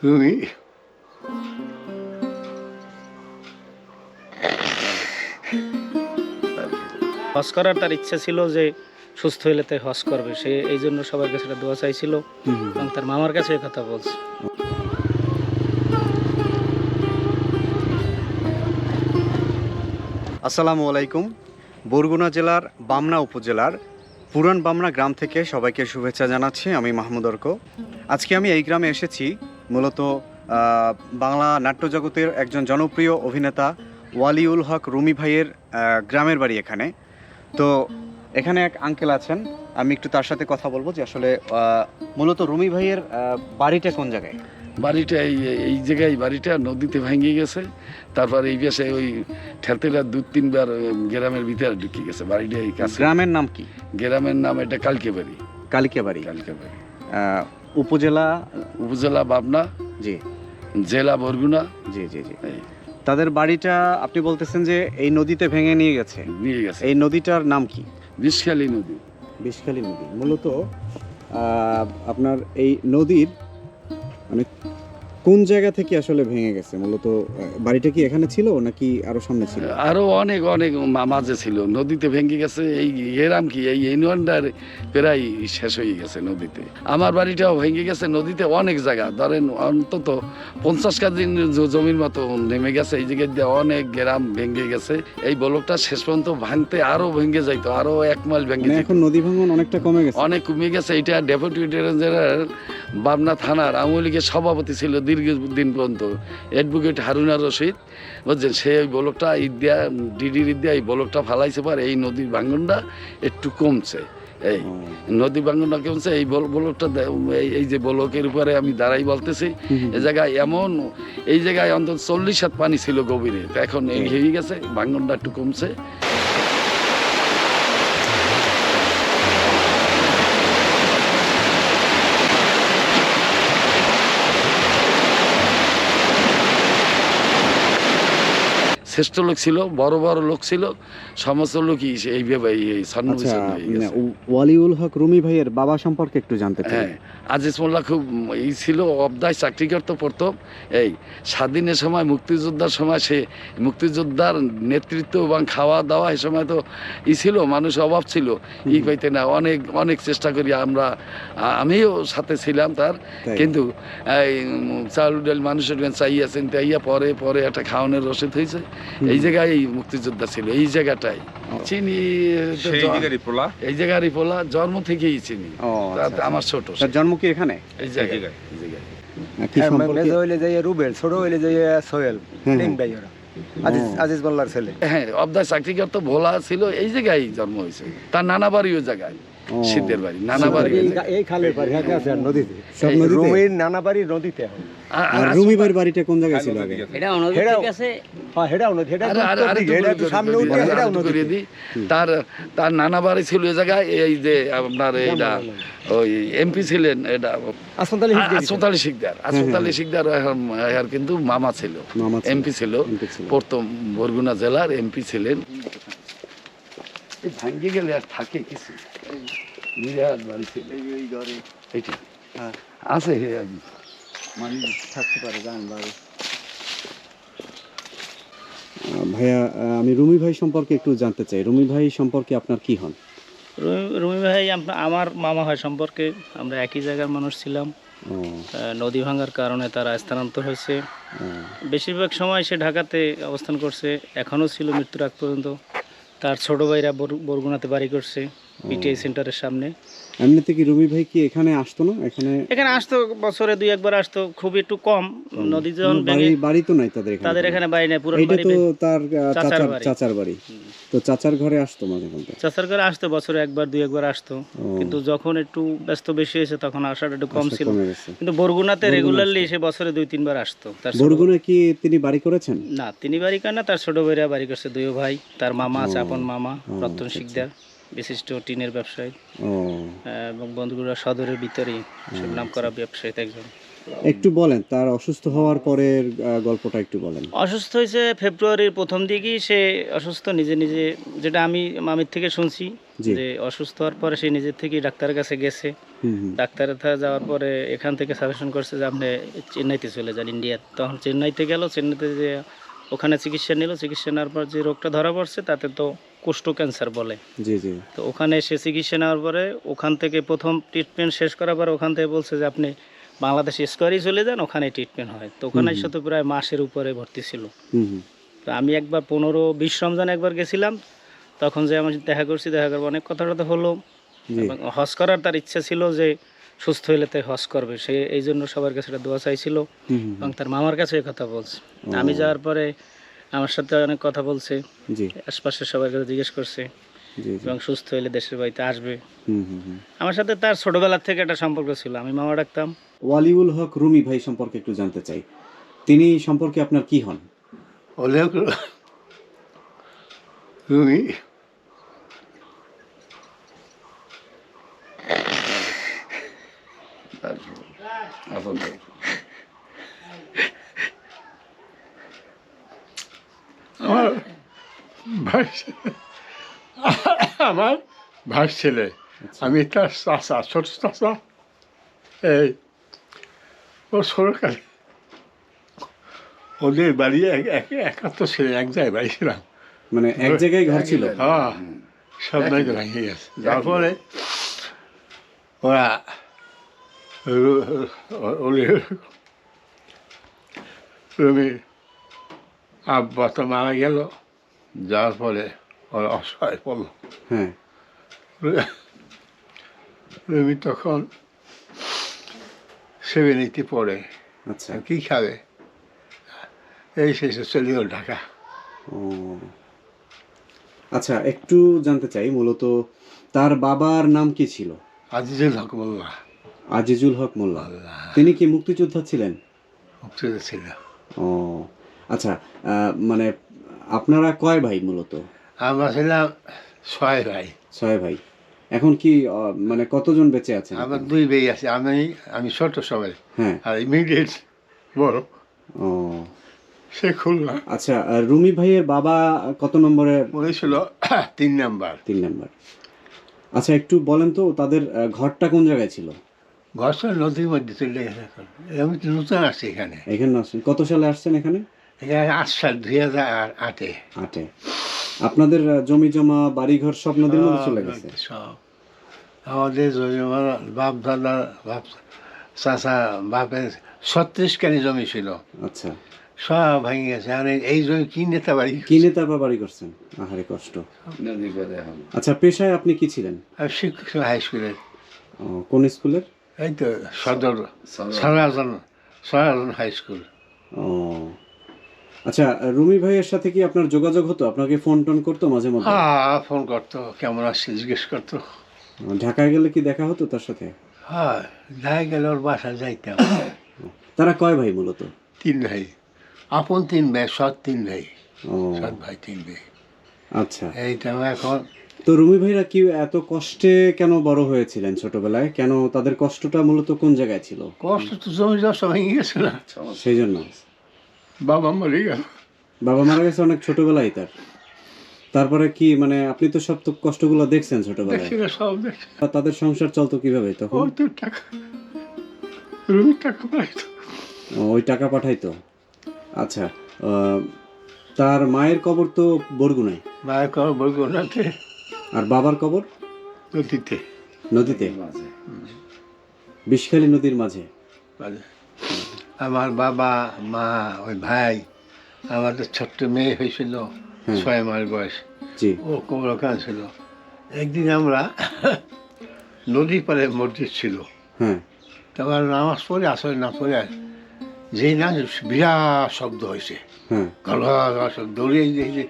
হজ করার তার ইচ্ছা ছিল যে সুস্থ হলে তাই হজ করবে। সে এই জন্য সবার কাছে একটা দোয়া চাইছিল এবং তার মামার কাছে এই কথা বলছে। আসসালামু আলাইকুম। বরগুনা জেলার বামনা উপজেলার পুরান বামনা গ্রাম থেকে সবাইকে শুভেচ্ছা জানাচ্ছি। আমি মাহমুদ অর্ক। আজকে আমি এই গ্রামে এসেছি মূলত বাংলা নাট্যজগতের একজন জনপ্রিয় অভিনেতা ওয়ালিউল হক রুমি ভাইয়ের গ্রামের বাড়ি এখানে। তো এখানে এক আঙ্কেল আছেন আমি একটু তার সাথে কথা বলব যে আসলে মূলত রুমি ভাইয়ের বাড়িটা কোন জায়গায়? বাড়িটা এই এই জায়গায় বাড়িটা নদীতে ভেঙে গেছে তারপর এই বেশে ওই ঠেলতেলা দু তিনবার গ্রামের ভিতরে ঢুকে গেছে বাড়িটা এই কাছে। গ্রামের নাম কি? গ্রামের নাম এটা কালকে বাড়ি কালিকা বাড়ি কালকে বাড়ি উপজেলা? উপজেলা ভাবনা জি। জেলা বরগুনা। জি জি জি। তাদের বাড়িটা আপনি বলতেছেন যে এই নদীতে ভেঙে নিয়ে গেছে। নিয়ে গেছে। এই নদীটার নাম কি? বিষখালী নদী। বিষখালী নদী। মূলত আপনার এই নদীর মানে কোন জায়গা থেকে আসলে ভেঙে গেছে? মূলত বাড়িটা কি এখানে ছিল নাকি আরও সামনে ছিল? আরও অনেক অনেক মাঝে ছিল। নদীতে ভেঙে গেছে এই এরাম কি এই ইউনিয়নটার প্রায় শেষ হয়ে গেছে নদীতে। আমার বাড়িটাও ভেঙে গেছে নদীতে অনেক জায়গা। ধরেন অন্তত পঞ্চাশ কাজি জমির মতো নেমে গেছে এই জায়গায় দিয়ে অনেক গ্রাম ভেঙে গেছে। এই ব্লকটা শেষ পর্যন্ত ভাঙতে আরও ভেঙে যাইতো আরও এক মাইল ভেঙে মানে এখন নদী ভাঙন অনেকটা কমে গেছে। অনেক কমে গেছে এটা ডেপুটি জেনারেল বাবনা থানার আওয়ামী লীগের সভাপতি ছিল দীর্ঘদিন পর্যন্ত। অ্যাডভোকেট হারুনা রশিদ। বুঝছেন? সে ওই ব্লকটা ইদ্যা ডিডির ইদ্যা এই বলকটা ফালাইছে পার এই নদীর ভাঙনটা একটু কমছে। এই নদী ভাঙনটা কমছে এই বল- ব্লকটা এই- যে বলকের উপরে আমি দাঁড়াই বলতেছি এই জায়গায় এমন এই জায়গায় অন্তত চল্লিশ হাত পানি ছিল গভীরে। তো এখন এই হয়ে গেছে ভাঙনটা একটু কমছে। শ্রেষ্ঠ লোক ছিল বড় বড় লোক ছিল সমস্ত লোকই এই- আচ্ছা মানে ওয়ালিউল হক রুমি ভাইয়ের বাবা সম্পর্কে একটু জানতে চাই। হ্যাঁ আজিজ মোল্লা খুব এই ছিল অবদায় চাকরি করতো পড়তো। এই স্বাধীনের সময় মুক্তিযোদ্ধার সময় সে মুক্তিযোদ্ধার নেতৃত্ব এবং খাওয়া দাওয়া এ সময় তো ই ছিল মানুষ অভাব ছিল। ই পাইতে না অনেক অনেক চেষ্টা করি আমরা আমিও সাথে ছিলাম তার। কিন্তু এই চাউল ডাল মানুষের চাইয়াছেন তাইয়া পরে পরে একটা খাওয়ানোর রসিদ হয়েছে এই জায়গায় এই মুক্তিযোদ্ধা ছিল এই জায়গাটায় চিনি এই জায়গারই পোলা জন্ম থেকেই চিনি। তা- আচ্ছা, আমার ছোট জন্ম কি এখানে? এই জায়গায়। এই জায়গায়। কি সম্পর্কে? মেজো হইলে যে রুবেল ছোট হইলে যে সোহেল হুম, ভাই ওরা। আজিজ। মোল্লার ছেলে। হ্যাঁ অবদায় চাকরি করতো ভোলা ছিল এই জায়গায় জন্ম হয়েছে। তার নানা বাড়ি ওই জায়গায়। শীতের বাড়ি নানা বাড়ি এই খালের পাড়ে হ্যাঁ আছে আর নদীতে। সব নদীতে? রুমির নানা বাড়ি নদীতে আর- আর আর- রুমি ভাইয়ের বাড়িটা কোন জায়গায় ছিল আগে? হেডাও হ্যাঁ নদী আরে- আরে- আরে দিকে, একটু হেডা একটু সামনে উঠে আরে হেডাও নদী। তার তার নানা বাড়ি ছিল ওই জায়গায় এই যে আপনার এইটা ওই এমপি ছিলেন এটা আসন্তালি শিকদার আসফাত আলী শিকদার এখন কিন্তু মামা ছিল এমপি ছিল। প্রথম বরগুনা জেলার এমপি ছিলেন। এই ভাঙ্গে গেলে আর থাকে কিছু? বিরাট বাড়ি ছিল। এইটা। হ্যাঁ। আছে হে আমি মানে থাকতে পারে জান বাড়ি। ভাইয়া আমি রুমি ভাই সম্পর্কে একটু জানতে চাই। রুমি ভাই সম্পর্কে আপনার কি হন? রুমি- রুমি ভাই আমার মামা হয় সম্পর্কে আমরা একই জায়গার মানুষ ছিলাম। নদী ভাঙার কারণে তারা স্থানান্তর হয়েছে। বেশিরভাগ সময় সে ঢাকাতে অবস্থান করছে এখনও ছিল মৃত্যুর আগ পর্যন্ত। তার ছোট ভাইরা বর- বরগুনাতে বাড়ি করছে পিটিআই সেন্টারের সামনে। এমনিতে কি রুমি ভাই কি এখানে আসতো না? এখানে এখানে আসতো বছরে দুই একবার আসতো খুব একটু কম। নদী যখন বাড়ি তো নাই তাদের এখানে তাদের এখানে বাড়ি নেই পুরো বাড়ি তো তার চাচার চাচার বাড়ি। তো চাচার ঘরে আসতো মাঝে মধ্যে? চাচার করে আসতো বছরে একবার দুই একবার আসতো। কিন্তু যখন একটু ব্যস্ত বেশি হয়েছে তখন আসাটা একটু কম ছিল। কিন্তু বরগুনাতে রেগুলারলি সে বছরে দুই তিনবার আসতো। তার বরগুনায় কি তিনি বাড়ি করেছেন? না তিনি বাড়ি কার না তার ছোট ভাইরা বাড়ি করছে দুই ভাই। তার মামা আছে আপন মামা রতন আচ্ছা, শিকদার বিশিষ্ট টিনের ব্যবসায়ী। এবং বন্ধুগুড়া সদরের ভিতরেই সব নাম করা ব্যবসায়ী একজন। একটু বলেন তার অসুস্থ হওয়ার পরের গল্পটা একটু বলেন। অসুস্থ হয়েছে ফেব্রুয়ারির প্রথম দিকেই সে অসুস্থ নিজে নিজে যেটা আমি মামির থেকে শুনছি যে অসুস্থ হওয়ার পরে সে নিজের থেকেই ডাক্তারের কাছে গেছে। ডাক্তারের কাছে যাওয়ার পরে এখান থেকে সাজেশন করছে যে আপনি চেন্নাইতে চলে যান ইন্ডিয়া তখন চেন্নাইতে গেল চেন্নাইতে যে ওখানে চিকিৎসা নিল চিকিৎসা নেওয়ার পর যে রোগটা ধরা পড়ছে তাতে তো কোষ্ঠ ক্যান্সার বলে। জি জি। তো ওখানে সে চিকিৎসা নেওয়ার পরে ওখান থেকে প্রথম ট্রিটমেন্ট শেষ করার পর ওখান থেকে বলছে যে আপনি বাংলাদেশ স্কোয়ারই চলে যান ওখানে ট্রিটমেন্ট হয়। তো ওখানে তো প্রায় মাসের উপরে ভর্তি ছিল। তো আমি একবার পনেরো বিশ রমজান একবার গেছিলাম। তখন যে আমি দেখা করছি দেখা করব অনেক কথা টথা হলো হজ করার তার ইচ্ছা ছিল যে সুস্থ হইলে তাই হজ করবে। সে এই জন্য সবার কাছে একটা দোয়া চাইছিল এবং তার মামার কাছে এই কথা বলছে। আমি যাওয়ার পরে আমার সাথে অনেক কথা বলছে। আশপাশের সবার কাছে জিজ্ঞেস করছে এবং সুস্থ হইলে দেশের বাড়িতে আসবে। হুম হুম হুম। আমার সাথে তার ছোটবেলার থেকে একটা সম্পর্ক ছিল। আমি মামা ডাকতাম। ওয়ালিউল হক রুমি ভাই সম্পর্কে একটু জানতে চাই। তিনি সম্পর্কে আপনার কি হন? অনেক তুমি তারপর আপন তারপর। আমার ভাই আমার ভাই ছেলে। আমি তার চাষা ছোট চাষা এই ও সরকারি। ওদের বাড়ি এক এক- একাত্তর ছিলেন এক জায়গায় বাড়ি ছিলাম। মানে এক জায়গায় ঘর ছিল? হ্যাঁ সব তো ভেঙে গেছে তারপরে ওরা রুমির আব্বা তো মারা গেল। যাওয়ার পরে অসহায় পড়ল হ্যাঁ। রুমি তখন সেভেনিতে পড়ে আচ্ছা। কি খাবে? এই শেষে চলে গেল ঢাকা। ও। আচ্ছা একটু জানতে চাই মূলত তার বাবার নাম কি ছিল? আজিজুল হকমুল্লাহ আজিজুল হক মোল্লা। তিনি কি মুক্তিযোদ্ধা ছিলেন? মুক্তিতে ছিল ও। আচ্ছা মানে আপনারা কয় ভাই মূলত? আমরা ছিলাম ছয় ভাই। ছয় ভাই। এখন কি মানে কতজন বেঁচে আছেন? আমার দুই ভাই আছে আমি আমি ছোট সবাই। হ্যাঁ। আর ইমিডিয়েট বড়। ও। সে খুলনা। আচ্ছা রুমি ভাইয়ের বাবা কত নম্বরের মনে ছিল তিন নাম্বার। তিন নাম্বার। আচ্ছা একটু বলেন তো তাদের ঘরটা কোন জায়গায় ছিল? ঘরটা নদীর মধ্যে চলে গেছে এখন। আমি নতুন আসছি এখানে। এখানে আসছেন। কত সালে আসছেন এখানে? এখানে আট সাল দুই হাজার আটে। আটে। আপনাদের জমি জমা বাড়িঘর সব নদীর মধ্যে চলে গেছে? সব আমাদের জমিমার বাপ দাদা বাপ চাচা বাপের ছত্রিশ কানি জমি ছিল। আচ্ছা। সব ভেঙে গেছে। আর এই- এই জমি কি নেতা বাড়ি কিনে তারপর বাড়ি করছেন? আহারে কষ্ট। নদী পরে এখন। আচ্ছা পেশায় আপনি কি ছিলেন? আমি শিক্ষক হাই স্কুলের। কোন স্কুলের? এই তো সদর সদর। সরাজন সরাজন হাই স্কুল। ও আচ্ছা রুমি ভাইয়ের সাথে কি আপনার যোগাযোগ হতো? আপনাকে ফোন টোন করতো মাঝে মাঝে হ্যাঁ ফোন করতো কেমন আসছে জিজ্ঞেস করতো। ঢাকায় গেলে কি দেখা হতো তার সাথে? হ্যাঁ যাই গেলে ওর বাসা যাইতাম। তারা কয় ভাই মূলত? তিন ভাই। আপন তিন ভাই সৎ তিন ভাই। ও। সৎ ভাই তিন ভাই। আচ্ছা। এইটা এখন তো রুমি ভাইরা কি এত কষ্টে কেন বড় হয়েছিলেন ছোটবেলায়? কেন তাদের কষ্টটা মূলত কোন জায়গায় ছিল? কষ্ট তো জমি দশা ভেঙে গেছে না। সেই জন্য। বাবা মরে গেল। বাবা মারা গেছে অনেক ছোটবেলায় তার। তারপরে কি মানে আপনি তো সব তো কষ্টগুলো দেখছেন ছোটবেলায়। দেখছি না সব দেখছি। তাদের সংসার চলতো কীভাবে তখন? ওর টাকা রুমির টাকা পাইতো ওই টাকা পাঠাইতো? আচ্ছা আহ, তার মায়ের কবর তো বরগুনায়? মায়ের কর বরগুনাতে। আর বাবার কবর? নদীতে। নদীতে? মাঝে। বিষখালী নদীর মাঝে। মানে আমার বাবা মা ওই ভাই আমাদের ছোট্ট মেয়ে হয়েছিল ছয় মাস বয়স। ও কোমর ছিল। একদিন আমরা নদী পারে মসজিদ ছিল। তারপর নামাজ পড়ে আসলে না পড়ে যেই না বিরাট শব্দ হয়েছে। হ্যাঁ গলা শব্দ দৌড়িয়ে এই যে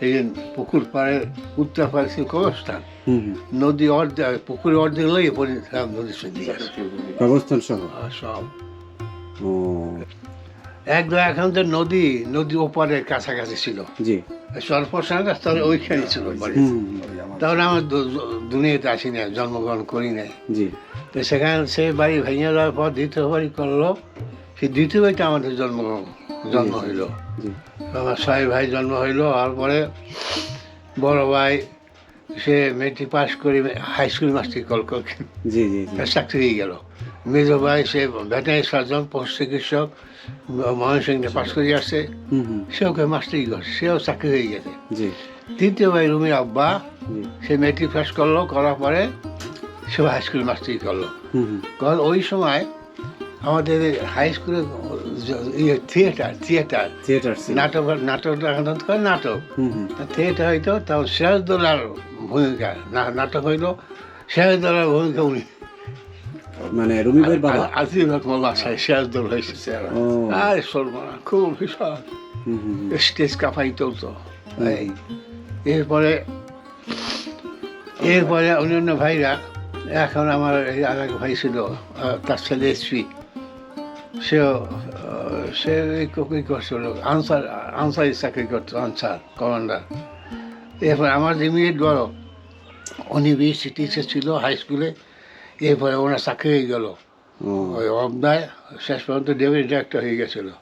এই যে পুকুর পাড়ে উত্তর পাড়ে ছিল কবরস্থান। নদী অর্ধেক পুকুরে অর্ধেক লইয়ে পড়ে সব নদী চলে গেছে কবরস্থান সহ। সব। একদম এখন তো নদী নদী ওপারের কাছাকাছি ছিল। জি। সর্বসান রাস্তার ওইখানে ছিল। তাহলে আমার দুনিয়াতে আসি না জন্মগ্রহণ করি নাই। জি। তো সেখানে সে বাড়ি ভেঙে যাওয়ার পর দ্বিতীয় বাড়ি করল। সে দ্বিতীয় বাড়িতে আমাদের জন্ম জন্ম হইল। আমার ছয় ভাই জন্ম হইল আর পরে বড় ভাই সে মেট্রিক পাস করে হাই স্কুল মাস্টার কল কল জি জি। চাকরি গেল। মেজ ভাই সে ভেটেনারি সার্জন পশু চিকিৎসক ময়মনসিংহে পাস করে আসছে। হুম সেও মাস্টারি করছে সেও চাকরি হয়ে গেছে। তৃতীয় ভাই রুমির আব্বা সে মেট্রিক পাস করল করার পরে সে হাই স্কুল মাস্টারি করল। কারণ ওই সময় আমাদের হাই স্কুলে থিয়েটার থিয়েটার থিয়েটার নাটক নাটক করে নাটক। থিয়েটার হইতো তাও সিরাজদৌলার ভূমিকা নাটক হইতো সিরাজদৌলার ভূমিকা উনি। মানে রুমি ভাইয়ের বাবা? আজিম রকম বাসায় সিরাজদৌল হয়েছে ও। আর সলমান খুব হুম। স্টেজ কাঁপাই চলতো। এরপরে এরপরে অন্যান্য ভাইরা এখন আমার এই আর এক ভাই ছিল তার ছেলে স্ত্রী। সেও সে কী করছিল আনসার আনসারি চাকরি করতো আনসার কমান্ডার। এরপরে আমার ইমিডিয়েট বড় উনি বিএসসি টিচার ছিল হাই স্কুলে। এরপরে ওনার চাকরি হয়ে গেল। ওই অবদায় শেষ পর্যন্ত ডেপুটি ডিরেক্টর হয়ে গেছিল।